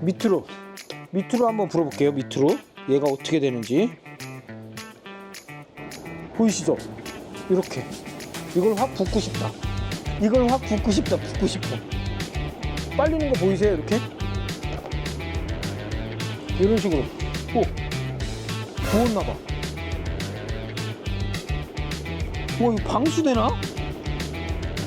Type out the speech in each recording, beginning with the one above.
밑으로. 밑으로 한번 불어볼게요 밑으로. 얘가 어떻게 되는지. 보이시죠? 이렇게. 이걸 확 붓고 싶다. 이걸 확 붓고 싶다 붓고 싶다 빨리는 거 보이세요 이렇게? 이런 식으로. 오! 부었나 봐. 와 이거 방수되나?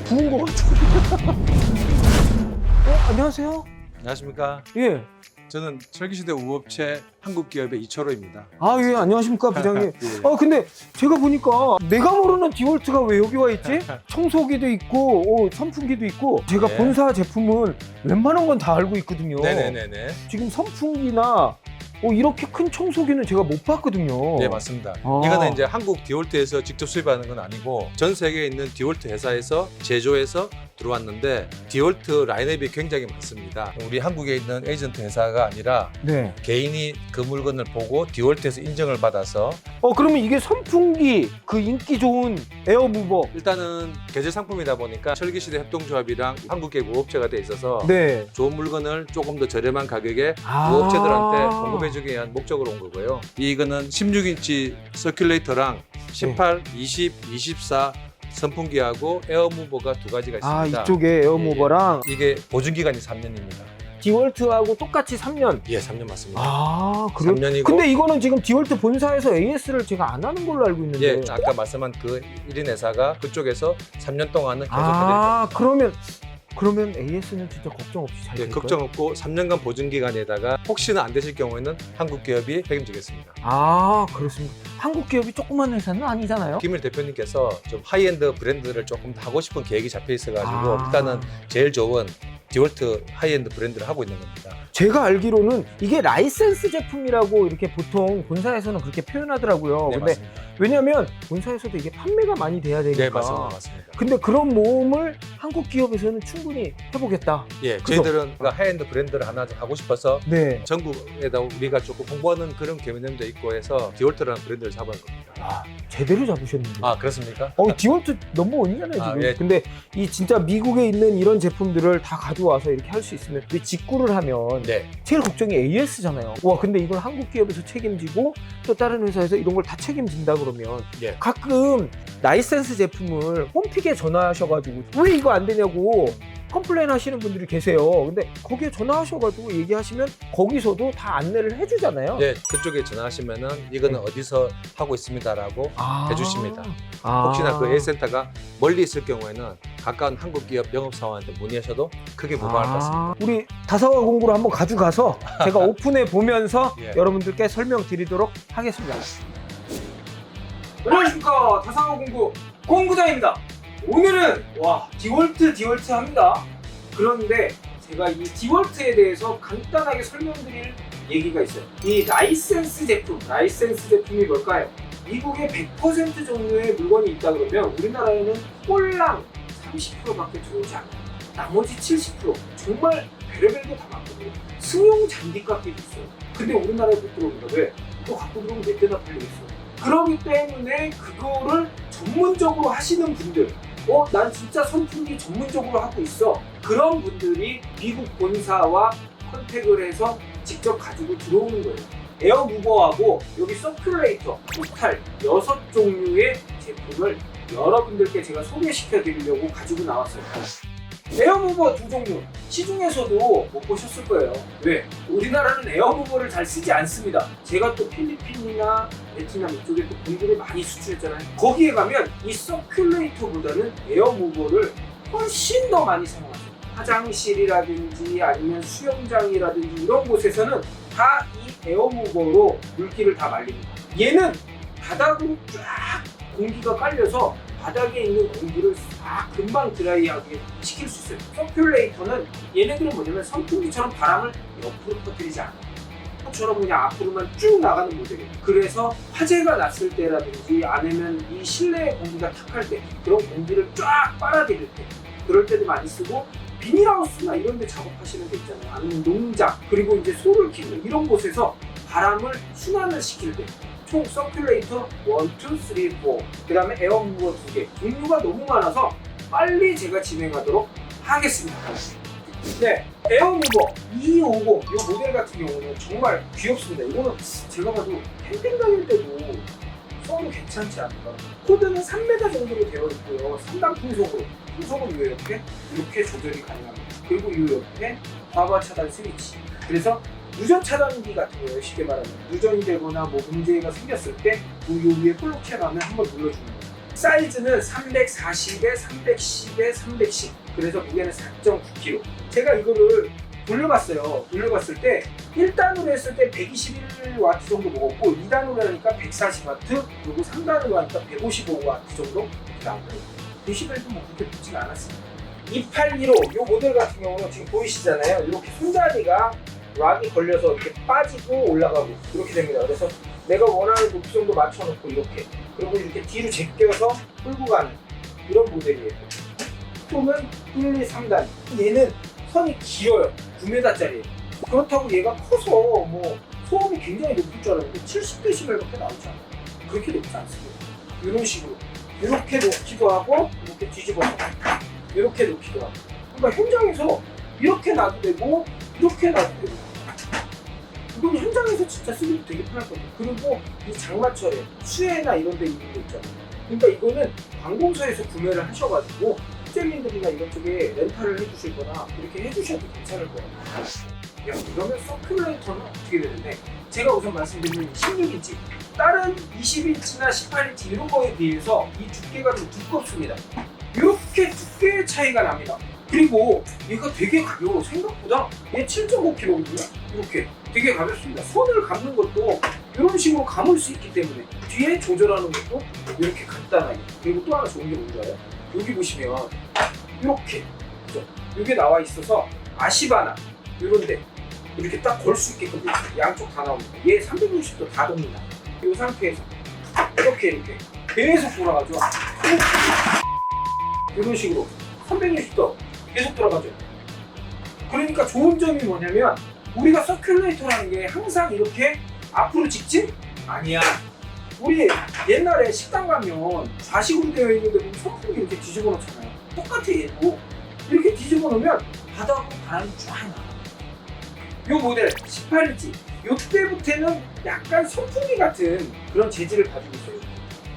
부은 거 같아. 어 안녕하세요 안녕하십니까. 예 저는 철기시대 우업체 한국기업의 이철호입니다. 아, 예, 안녕하십니까, 부장님. 예. 아, 근데 제가 보니까 내가 모르는 디월트가 왜 여기 와 있지? 청소기도 있고, 어, 선풍기도 있고, 제가 네. 본사 제품은 웬만한 건 다 알고 있거든요. 네네네네. 지금 선풍기나 어, 이렇게 큰 청소기는 제가 못 봤거든요. 네 맞습니다. 아. 이거는 이제 한국 디올트에서 직접 수입하는 건 아니고 전 세계에 있는 디올트 회사에서 제조해서 들어왔는데 디올트 라인업이 굉장히 많습니다. 우리 한국에 있는 에이전트 회사가 아니라 네. 개인이 그 물건을 보고 디올트에서 인정을 받아서 어, 그러면 이게 선풍기, 그 인기 좋은 에어무버. 일단은 계절 상품이다 보니까 철기시대 협동조합이랑 한국계 무업체가 돼 있어서 네. 좋은 물건을 조금 더 저렴한 가격에 아. 무업체들한테 공급해 주기 위한 목적으로 온 거고요. 이거는 16인치 서큘레이터랑 18, 20, 24 선풍기하고 에어무버가 두 가지가 아, 있습니다. 이쪽에 에어무버랑 이게 보증 기간이 3년입니다. 디월트하고 똑같이 3년. 예, 3년 맞습니다. 아, 그래요? 3년이고 근데 이거는 지금 디월트 본사에서 AS를 제가 안 하는 걸로 알고 있는데. 예, 아까 말씀한 그 1인 회사가 그쪽에서 3년 동안은 계속 해드릴 아, 겁니다. 그러면 그러면 AS는 진짜 걱정 없이 잘 예, 될까요? 걱정 없고 3년간 보증 기간에다가 혹시나 안 되실 경우에는 한국 기업이 책임지겠습니다. 아, 그렇습니다. 한국 기업이 조그만 회사는 아니잖아요. 김일 대표님께서 좀 하이엔드 브랜드를 조금 더 하고 싶은 계획이 잡혀 있어가지고 아. 일단은 제일 좋은 디월트 하이엔드 브랜드를 하고 있는 겁니다. 제가 알기로는 이게 라이센스 제품이라고 이렇게 보통 본사에서는 그렇게 표현하더라고요. 네, 어, 근데 맞습니다. 왜냐면 본사에서도 이게 판매가 많이 돼야 되니까. 네, 맞습니다. 맞습니다. 근데 그런 모험을 한국 기업에서는 충분히 해보겠다. 예, 그죠? 저희들은 하이엔드 브랜드를 하나 좀 하고 싶어서 네. 전국에다 우리가 조금 홍보하는 그런 개념도 있고 해서 디월트라는 브랜드를 잡은 겁니다. 아, 제대로 잡으셨는데. 아, 그렇습니까? 어, 디월트 넘버원이잖아요, 아, 지금. 예. 근데 이 진짜 미국에 있는 이런 제품들을 다 가져와서 이렇게 할 수 있으면 우리 직구를 하면 네. 제일 걱정이 AS잖아요. 와, 근데 이걸 한국 기업에서 책임지고 또 다른 회사에서 이런 걸 다 책임진다 그러면 예. 가끔 라이센스 제품을 홈픽에 전화하셔가지고 왜 이거 안 되냐고 컴플레인 하시는 분들이 계세요. 근데 거기에 전화하셔가지고 얘기하시면 거기서도 다 안내를 해주잖아요. 네, 그쪽에 전화하시면은 이거는 네. 어디서 하고 있습니다라고 아. 해주십니다. 아. 혹시나 그 A센터가 멀리 있을 경우에는 가까운 한국 기업 영업사원한테 문의하셔도 크게 무방할 것 같습니다. 아, 우리 다사와 공구를 한번 가져가서 제가 오픈해 보면서 예. 여러분들께 설명드리도록 하겠습니다. 안녕하십니까 다사와 공구 공구장입니다. 오늘은 와 디월트 디월트 합니다. 그런데 제가 이 디월트에 대해서 간단하게 설명드릴 얘기가 있어요. 이 라이센스 제품, 라이센스 제품이 뭘까요? 미국에 100% 종류의 물건이 있다 그러면 우리나라에는 꼴랑 30%밖에 들어오지 않아요. 나머지 70% 정말 별의별 게다 많거든요. 승용 잔디깎이도 있어요. 근데 우리나라에 못 들어옵니다. 왜? 그거 갖고 들어오면 몇 대나 팔리겠어요. 그렇기 때문에 그거를 전문적으로 하시는 분들 어, 난 진짜 선풍기 전문적으로 하고 있어. 그런 분들이 미국 본사와 컨택을 해서 직접 가지고 들어오는 거예요. 에어무버하고 여기 서큘레이터, 토탈 여섯 종류의 제품을 여러분들께 제가 소개시켜 드리려고 가지고 나왔어요. 에어무버 두 종류 시중에서도 못 보셨을 거예요. 왜? 우리나라는 에어무버를 잘 쓰지 않습니다. 제가 또 필리핀이나 베트남 이쪽에 또 공구를 많이 수출했잖아요. 거기에 가면 이 서큘레이터보다는 에어무버를 훨씬 더 많이 사용하죠. 화장실이라든지 아니면 수영장이라든지 이런 곳에서는 다 이 에어무버로 물기를 다 말립니다. 얘는 바닥으로 쫙 공기가 깔려서 바닥에 있는 공기를 싹 금방 드라이하게 시킬 수 있어요. 서큘레이터는 얘네들은 뭐냐면 선풍기처럼 바람을 옆으로 퍼뜨리지 않아요. 처럼 그냥 앞으로만 쭉 나가는 모델이에요. 그래서 화재가 났을 때라든지 아니면 이 실내 공기가 탁할 때 그런 공기를 쫙 빨아들일 때 그럴 때도 많이 쓰고 비닐하우스나 이런 데 작업하시는 데 있잖아요. 아니면 농장 그리고 이제 소를 키우는 이런 곳에서 바람을 순환을 시킬 때 총 서큘레이터 1, 2, 3, 4. 그 다음에 에어무버 두 개. 종류가 너무 많아서 빨리 제가 진행하도록 하겠습니다. 네, 에어무버 250 이 모델 같은 경우는 정말 귀엽습니다. 이거는 제가 봐도 캠핑 다닐 때도 써도 괜찮지 않을까. 코드는 3m 정도로 되어 있고요. 3단 풍속으로 풍속은 이 옆에 이렇게 조절이 가능합니다. 그리고 이 옆에 과거 차단 스위치. 그래서 누전 차단기 같은 거예요. 쉽게 말하면 누전이 되거나 뭐 문제가 생겼을 때이 위에 튀어나오면 한번 눌러주는 거예요. 사이즈는 340에 310에 310. 그래서 무게는 4.9kg. 제가 이거를 돌려봤어요. 돌려봤을 때 1단으로 했을 때 121W 정도 먹었고 2단으로 하니까 140W 그리고 3단으로 하니까 155W 정도 나오더라고요. 데시벨도 뭐 그렇게 높진 않았습니다. 2815 이 모델 같은 경우는 지금 보이시잖아요. 이렇게 손잡이가 락이 걸려서 이렇게 빠지고 올라가고 이렇게 됩니다. 그래서 내가 원하는 정도 맞춰놓고 이렇게 그리고 이렇게 뒤로 제껴서 끌고 가는 이런 모델이에요. 속도는 1, 2, 3단. 얘는 선이 길어요. 9m짜리. 그렇다고 얘가 커서 뭐 소음이 굉장히 높을 줄 알았는데 70dB밖에 나오지 않아요. 그렇게 높지 않습니다. 이런 식으로. 이렇게 놓기도 하고 이렇게 뒤집어서 이렇게 놓기도 하고. 그러니까 현장에서 이렇게 놔도 되고 이렇게 되고. 이건 현장에서 진짜 쓰기 되게 편할 거예요. 그리고 이 장마철에 수해나 이런 데 있는 거 있잖아요. 그러니까 이거는 관공서에서 구매를 하셔가지고 호텔님들이나 이런 쪽에 렌탈을 해주실 거나 이렇게 해주셔도 괜찮을 거예요. 야, 그러면 서큘레이터는 어떻게 되는데 제가 우선 말씀드리는 16인치 다른 20인치나 18인치 이런 거에 비해서 이 두께가 좀 두껍습니다. 이렇게 두께의 차이가 납니다. 그리고 얘가 되게 가벼워 생각보다 얘 7.5kg거든요. 이렇게 되게 가볍습니다. 손을 감는 것도 이런 식으로 감을 수 있기 때문에 뒤에 조절하는 것도 이렇게 간단하게 그리고 또 하나 좋은 게 알아요? 여기 보시면 이렇게 그죠? 이게 나와 있어서 아시바나 이런데 이렇게 딱 걸 수 있게끔. 양쪽 다 나옵니다. 얘 360도 다 돕니다. 이 상태에서 이렇게 이렇게 계속 돌아가죠. 이런 식으로 360도 계속 돌아가죠. 그러니까 좋은 점이 뭐냐면 우리가 서큘레이터라는 게 항상 이렇게 앞으로 직진? 아니야. 우리 옛날에 식당 가면 좌식으로 되어 있는데 보면 선풍기 이렇게 뒤집어 놓잖아요. 똑같아 얘도. 이렇게 뒤집어 놓으면 바닥으로 바람이 쫙 나가. 요 모델 18인치. 요때부터는 약간 선풍기 같은 그런 재질을 가지고 있어요.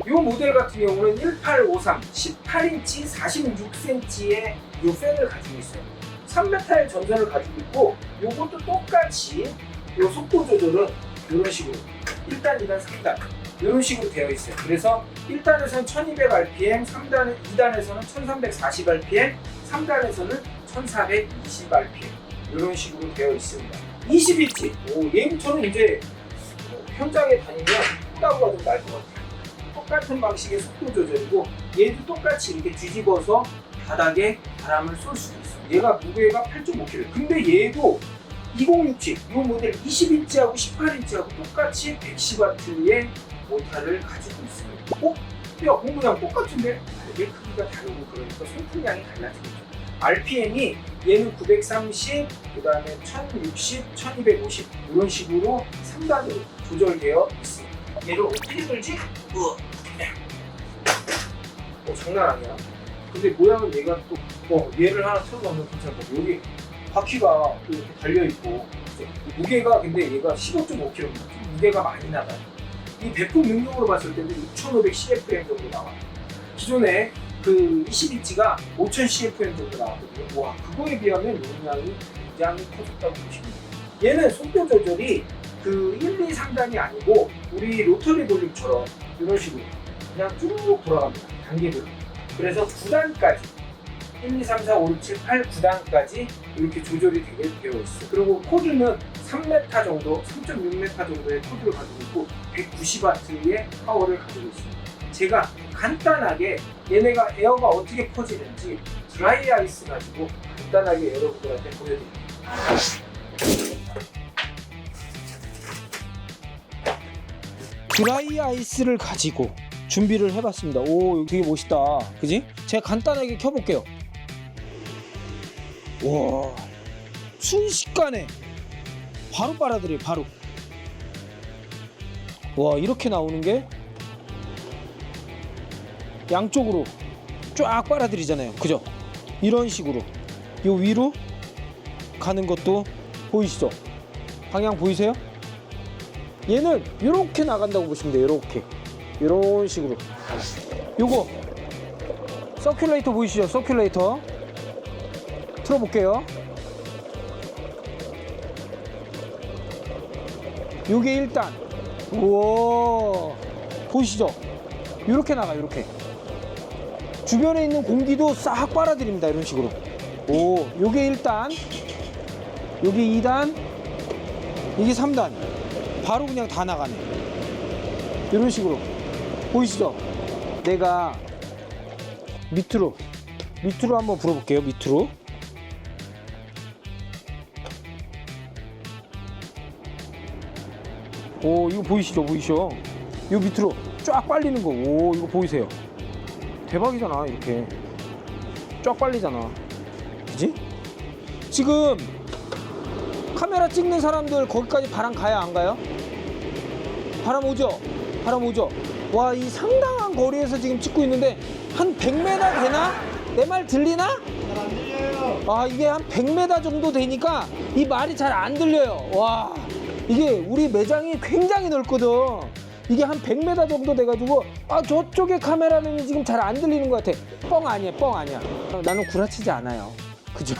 요 모델 같은 경우는 1853 18인치 46cm의 요 팬을 가지고 있어요. 3m의 전선을 가지고 있고 요것도 똑같이 요 속도 조절은 이런 식으로 1단, 2단, 3단 이런 식으로 되어 있어요. 그래서 1단에서는 1200rpm, 3단, 2단에서는 1340rpm, 3단에서는 1420rpm 이런 식으로 되어 있습니다. 20인치, 오, 얘부터는 이제 뭐 현장에 다니면 후다구가 좀 날 것 같아요. 똑같은 방식의 속도 조절이고 얘도 똑같이 이렇게 뒤집어서 바닥에 바람을 쏠 수도 있어요. 얘가 무게가 8.5kg. 근데 얘도 2067, 이 모델 20인치하고 18인치하고 똑같이 110W의 모터를 가지고 있습니다. 어? 야, 공구장 똑같은데? 이게 크기가 다르고 그러니까 송풍량이 달라지겠죠. RPM이 얘는 930, 그 다음에 1060, 1250 이런 식으로 3단으로 조절되어 있습니다. 얘를 어떻게 들지? 우와. 어, 장난 아니야. 근데 모양은 얘가 또, 어, 얘를 하나 틀어놓으면 같아. 여기 바퀴가 또 이렇게 달려있고? 무게가 근데 얘가 15.5kg입니다. 좀 무게가 많이 나가요. 이 배품 능력으로 봤을 때는 6,500 CFM 정도 나와요. 기존에 그 20인치가 5,000 CFM 정도 나왔거든요. 와, 그거에 비하면 용량이 굉장히 커졌다고 보시면 돼요. 얘는 속도 조절이 그 1, 2, 3단이 아니고 우리 로터리 볼륨처럼 이런 식으로 그냥 쭉 돌아갑니다. 단계별로. 그래서 9단까지 1, 2, 3, 4, 5, 6, 7, 8, 9단까지 이렇게 조절이 되게 되어 있어요. 그리고 코드는 3m 정도, 3.6m 정도의 코드를 가지고 있고 190W의 파워를 가지고 있습니다. 제가 간단하게 얘네가 에어가 어떻게 퍼지는지 드라이 아이스 가지고 간단하게 여러분들한테 보여드릴게요. 드라이 아이스를 가지고 준비를 해봤습니다. 오, 이거 되게 멋있다. 그지? 제가 간단하게 켜볼게요. 와, 순식간에 바로 빨아들여요, 바로. 와, 이렇게 나오는 게 양쪽으로 쫙 빨아들이잖아요. 그죠? 이런 식으로. 요 위로 가는 것도 보이시죠? 방향 보이세요? 얘는 이렇게 나간다고 보시면 돼요. 이렇게 이런 식으로. 요거 서큘레이터 보이시죠? 서큘레이터 틀어볼게요. 요게 1단. 우와 보이시죠? 이렇게 나가 이렇게. 주변에 있는 공기도 싹 빨아들입니다. 이런 식으로. 오, 요게 1단. 요게 2단. 이게 3단. 바로 그냥 다 나가네. 이런 식으로. 보이시죠? 내가 밑으로, 밑으로 한번 불어볼게요. 밑으로. 오, 이거 보이시죠? 보이시죠? 요 밑으로 쫙 빨리는 거. 오, 이거 보이세요? 대박이잖아, 이렇게. 쫙 빨리잖아. 그지? 지금 카메라 찍는 사람들 거기까지 바람 가야 안 가요? 바람 오죠? 바람 오죠? 와, 이 상당한 거리에서 지금 찍고 있는데 한 100m 되나? 내 말 들리나? 아, 이게 한 100m 정도 되니까 이 말이 잘 안 들려요. 와, 이게 우리 매장이 굉장히 넓거든. 이게 한 100m 정도 돼가지고 아 저쪽에 카메라는 지금 잘 안 들리는 것 같아. 뻥 아니야, 뻥 아니야. 나는 구라치지 않아요. 그죠?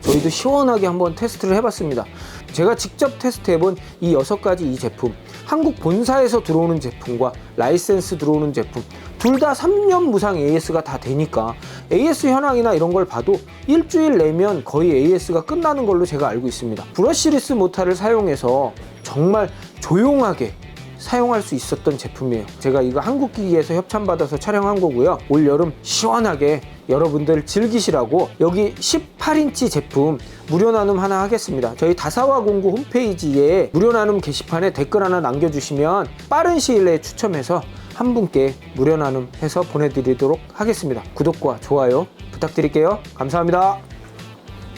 저희도 시원하게 한번 테스트를 해봤습니다. 제가 직접 테스트해본 이 여섯 가지 이 제품, 한국 본사에서 들어오는 제품과 라이센스 들어오는 제품, 둘 다 3년 무상 AS가 다 되니까 AS 현황이나 이런 걸 봐도 일주일 내면 거의 AS가 끝나는 걸로 제가 알고 있습니다. 브러쉬리스 모타를 사용해서 정말 조용하게 사용할 수 있었던 제품이에요. 제가 이거 한국 기기에서 협찬받아서 촬영한 거고요. 올 여름 시원하게 여러분들 즐기시라고 여기 18인치 제품 무료 나눔 하나 하겠습니다. 저희 다사와 공구 홈페이지에 무료 나눔 게시판에 댓글 하나 남겨주시면 빠른 시일 내에 추첨해서 한 분께 무료 나눔 해서 보내드리도록 하겠습니다. 구독과 좋아요 부탁드릴게요. 감사합니다.